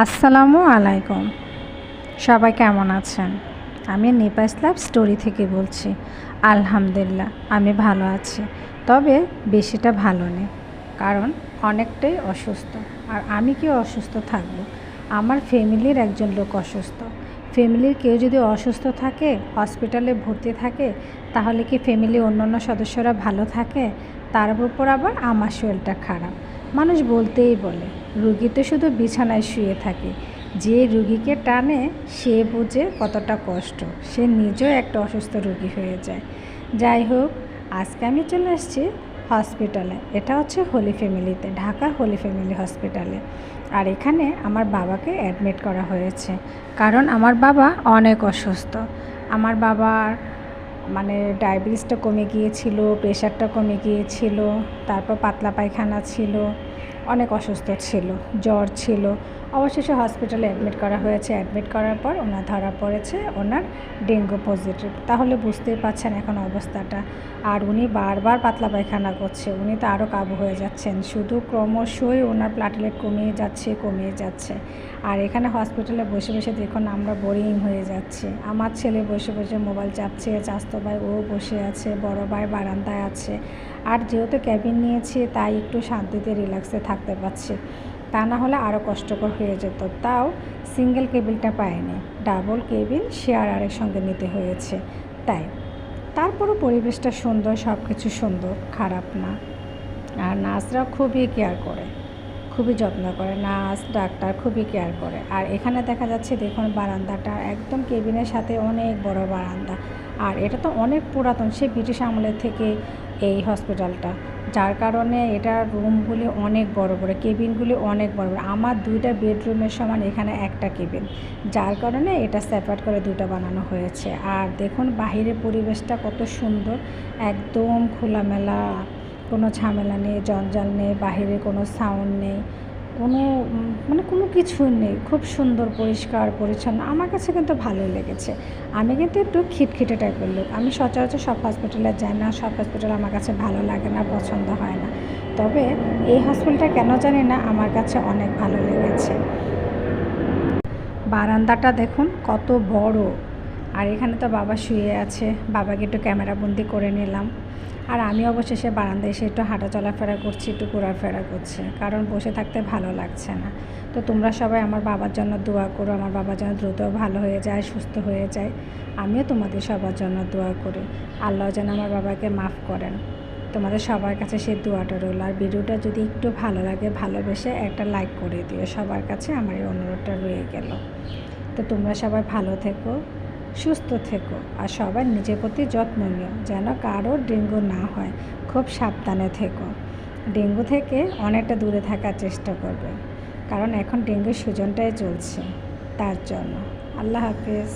আসসালামু আলাইকুম। সবাই কেমন আছেন? আমি নিপা ইসলাম স্টোরি থেকে বলছি। আলহামদুলিল্লাহ, আমি ভালো আছি। তবে বেশিটা ভালো নেই, কারণ অনেকটাই অসুস্থ। আর আমি কি অসুস্থ থাকব? আমার ফ্যামিলির একজন লোক অসুস্থ। ফ্যামিলির কেউ যদি অসুস্থ থাকে, হসপিটালে ভর্তি থাকে, তাহলে কি ফ্যামিলি অন্য অন্য সদস্যরা ভালো থাকে? তার উপর আবার আমার শরীরটা খারাপ। মানুষ বলতেই বলে রুগী তো শুধু বিছানায় শুয়ে থাকে। যে রুগীকে টানে, সে বুঝে কতটা কষ্ট। সে নিজেও একটা অসুস্থ রুগী হয়ে যায়। যাই হোক, আজকে আমি চলে এসেছি হসপিটালে। এটা হচ্ছে হোলি ফ্যামিলিতে, ঢাকা হোলি ফ্যামিলি হসপিটালে। আর এখানে আমার বাবাকে অ্যাডমিট করা হয়েছে। কারণ আমার বাবা অনেক অসুস্থ। আমার বাবার মানে ডায়াবেটিসটা কমে গিয়েছিল, প্রেশারটা কমে গিয়েছিল, তারপর পাতলা পায়খানা ছিল। অনেক অসুস্থ ছিল, জ্বর ছিল। অবশেষে হসপিটালে অ্যাডমিট করা হয়েছে। অ্যাডমিট করার পর ওনার ধরা পড়েছে, ওনার ডেঙ্গু পজিটিভ তাহলে বুঝতেই পাচ্ছেন এখন অবস্থাটা। আর উনি বারবার পাতলা পায়খানা করছে, উনি তো আরও কাবু হয়ে যাচ্ছেন। শুধু ক্রমশই ওনার প্লাটেলেট কমিয়ে যাচ্ছে কমিয়ে যাচ্ছে। আর এখানে হসপিটালে বসে বসে দেখুন আমরা বোরিং হয়ে যাচ্ছি। আমার ছেলে বসে বসে মোবাইল চাপছে চাস্তো ভাই ও বসে আছে, বড় ভাই বারান্দায় আছে। আর যেহেতু ক্যাবিন নিয়েছি, তাই একটু শান্তিতে রিল্যাক্সে থাকতে পারছি। তা না হলে আরও কষ্টকর হয়ে যেত। তাও সিঙ্গেল কেবিলটা পায়নি ডাবল কেবিন শেয়ার আরেক সঙ্গে নিতে হয়েছে। তাই। তারপরও পরিবেশটা সুন্দর সব কিছু সুন্দর, খারাপ না। আর নার্সরা খুবই কেয়ার করে। খুবই যত্ন করে। নার্স, ডাক্তার খুবই কেয়ার করে। আর এখানে দেখা যাচ্ছে, দেখুন বারান্দাটা একদম কেবিনের সাথে অনেক বড় বারান্দা। আর এটা তো অনেক পুরাতন। সে ব্রিটিশ আমলের থেকে এই হসপিটালটা যার কারণে এটা রুমগুলি অনেক বড় বড় কেবিনগুলি অনেক বড় বড়। আমার দুইটা বেডরুমের সমান এখানে একটা কেবিন যার কারণে এটা সেপারেট করে দুটো বানানো হয়েছে। আর দেখুন বাহিরের পরিবেশটা কত সুন্দর। একদম খোলামেলা, কোনো ঝামেলা নেই, জঞ্জাল নেই, বাহিরে কোনো সাউন্ড নেই। কোনো মানে কোনো কিছুই নেই। খুব সুন্দর, পরিষ্কার, পরিচ্ছন্ন। আমার কাছে কিন্তু ভালো লেগেছে। আমি কিন্তু একটু খিটখিটে টাইপের লোক। আমি সচরাচর সব হসপিটালে যাই না, সব হসপিটাল আমার কাছে ভালো লাগে না, পছন্দ হয় না। তবে এই হসপিটালটা কেন জানি না, আমার কাছে অনেক ভালো লেগেছে। বারান্দাটা দেখুন, কত বড়। আর এখানে তো বাবা শুয়ে আছে। বাবাকে একটু ক্যামেরা বন্দি করে নিলাম। আর আমি অবশেষে বারান্দায় এসে একটু হাঁটা চলাফেরা করছি, একটু ঘোরাফেরা করছি, কারণ বসে থাকতে ভালো লাগছে না। তো তোমরা সবাই আমার বাবার জন্য দোয়া করো, আমার বাবা যেন দ্রুত ভালো হয়ে যায়, সুস্থ হয়ে যায়। আমিও তোমাদের সবার জন্য দোয়া করি। আল্লাহ যেন আমার বাবাকে মাফ করেন। তোমাদের সবার কাছে সেই দোয়াটা রইল। আর ভিডিওটা যদি একটু ভালো লাগে, ভালোবেসে একটা লাইক করে দিও। সবার কাছে আমার এই অনুরোধটা রয়ে গেল। তো তোমরা সবাই ভালো থেকো। সুস্থ থেকো আর সবার নিজের প্রতি যত্ন নিও, যেন কারোর ডেঙ্গু না হয়। খুব সাবধানে থেকো। ডেঙ্গু থেকে অনেকটা দূরে থাকার চেষ্টা করবে, কারণ এখন ডেঙ্গুর সুজনটাই চলছে তার জন্য। আল্লাহ হাফিজ।